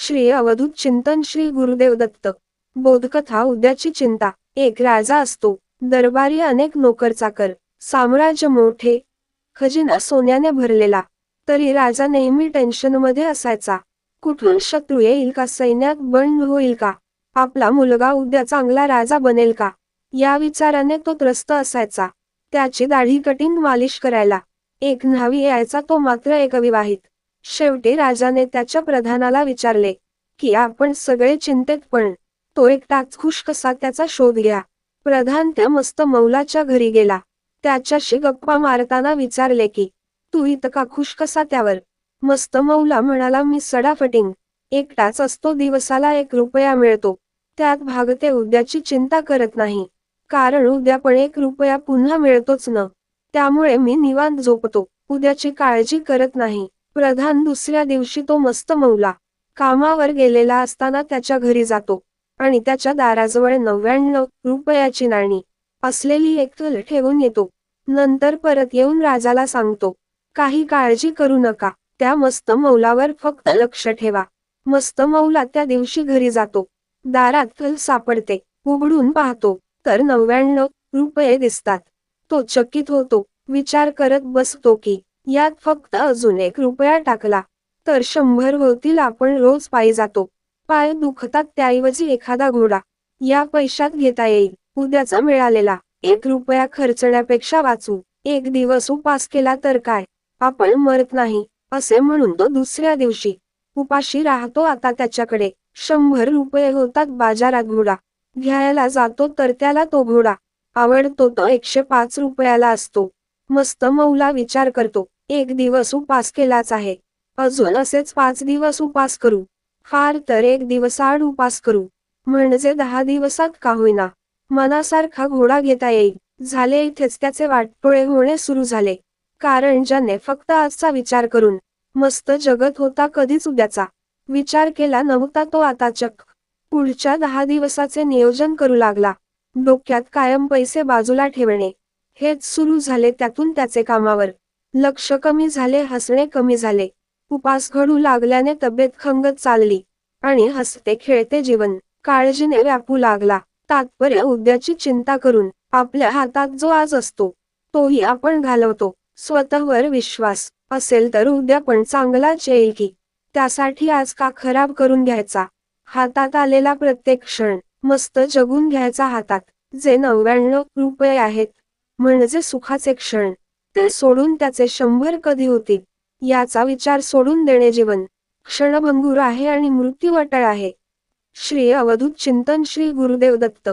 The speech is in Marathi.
श्री अवधूत चिंतन श्री गुरुदेव दत्त. बोधकथा उद्याची चिंता. एक राजा असतो. दरबारी अनेक नोकर चाकर साम्राज्य मोठे. खजिना सोन्याने भरलेला. तरी राजा नेहमी टेन्शनमध्ये असायचा. कुठून शत्रू येईल का? सैन्यात बंड होईल का? आपला मुलगा उद्या चांगला राजा बनेल का? या विचाराने तो त्रस्त असायचा. त्याची दाढी कटिंग मालिश करायला. एक न्हावी यायचा तो मात्र एक अविवाहित. शेवटी राजाने त्याच्या प्रधानाला विचारले की आपण सगळे चिंतेत पण तो एकटाच खुश कसा त्याचा शोध घ्या. प्रधान त्या मस्त मौलाच्या घरी गेला. त्याच्याशी गप्पा मारताना विचारले की तू इतका खुश कसा त्यावर? मस्त मौला म्हणाला मी सडाफटिंग एकटाच असतो दिवसाला एक रुपया मिळतो. त्यात भागते उद्याची चिंता करत नाही. कारण उद्या पण एक रुपया पुन्हा मिळतोच न. त्यामुळे मी निवांत झोपतो. उद्याची काळजी करत नाही. प्रधान दुसऱ्या दिवशी तो मस्त मौला. कामावर गेलेला असताना त्याच्या घरी जातो. आणि त्याच्या दाराजवळ नव्याण्णव रुपयाची नाणी असलेली एक थल ठेवून येतो. नंतर परत येऊन राजाला सांगतो काही काळजी करू नका. त्या मस्त मौलावर फक्त लक्ष ठेवा. मस्त मौला त्या दिवशी घरी जातो. दारात कल सापडते. उघडून पाहतो. तर नव्याण्णव रुपये दिसतात. तो चकित होतो. विचार करत बसतो की यात फक्त अजून एक रुपया टाकला तर शंभर होतील आपण रोज पायी जातो. पाय दुखतात त्याऐवजी एखादा घोडा. या पैशात घेता येईल उद्याचा मिळालेला. एक रुपया खर्चण्यापेक्षा वाचू. एक दिवस उपास केला तर काय? आपण मरत नाही असे म्हणून तो दुसऱ्या दिवशी. उपाशी राहतो आता त्याच्याकडे. शंभर रुपये होतात बाजारात घोडा. घ्यायला जातो तर त्याला तो घोडा. आवडतो तो एकशे पाच रुपयाला असतो. मस्त मौला विचार करतो. एक दिवस उपास केलाच आहे. अजून असेच पाच दिवस उपास करू. फार तर एक दिवसाआड उपास करू. म्हणजे दहा दिवसात का होईना. मनासारखा घोडा घेता येईल. झाले इथेच त्याचे वाटपोळे होणे सुरू झाले. कारण ज्याने फक्त आजचा विचार करून मस्त जगत होता कधीच उद्याचा. विचार केला नव्हता तो आता चक पुढच्या दहा दिवसाचे नियोजन करू लागला. डोक्यात कायम पैसे बाजूला ठेवणे. हेच सुरू झाले त्यातून त्याचे कामावर. लक्ष कमी झाले हसणे कमी झाले. उपास घडू लागल्याने तब्येत खंगत चालली आणि हसते खेळते जीवन. काळजीने व्यापू लागला. तात्पर्य उद्याची चिंता करून आपल्या हातात जो आज असतो तोही आपण घालवतो. स्वतःवर विश्वास असेल तर उद्या पण चांगलाच येईल की. त्यासाठी आज का खराब करून घ्यायचा? हातात आलेला प्रत्येक क्षण मस्त जगून घ्यायचा हातात. जे नव्याण्णव रुपये आहेत म्हणजे सुखाचे क्षण. सोडून त्याचे शंभर कधी होतील याचा विचार सोडून देणे जीवन. क्षणभंगूर आहे आणि मृत्यू अटळ आहे. श्री अवधूत चिंतन श्री गुरुदेव दत्त.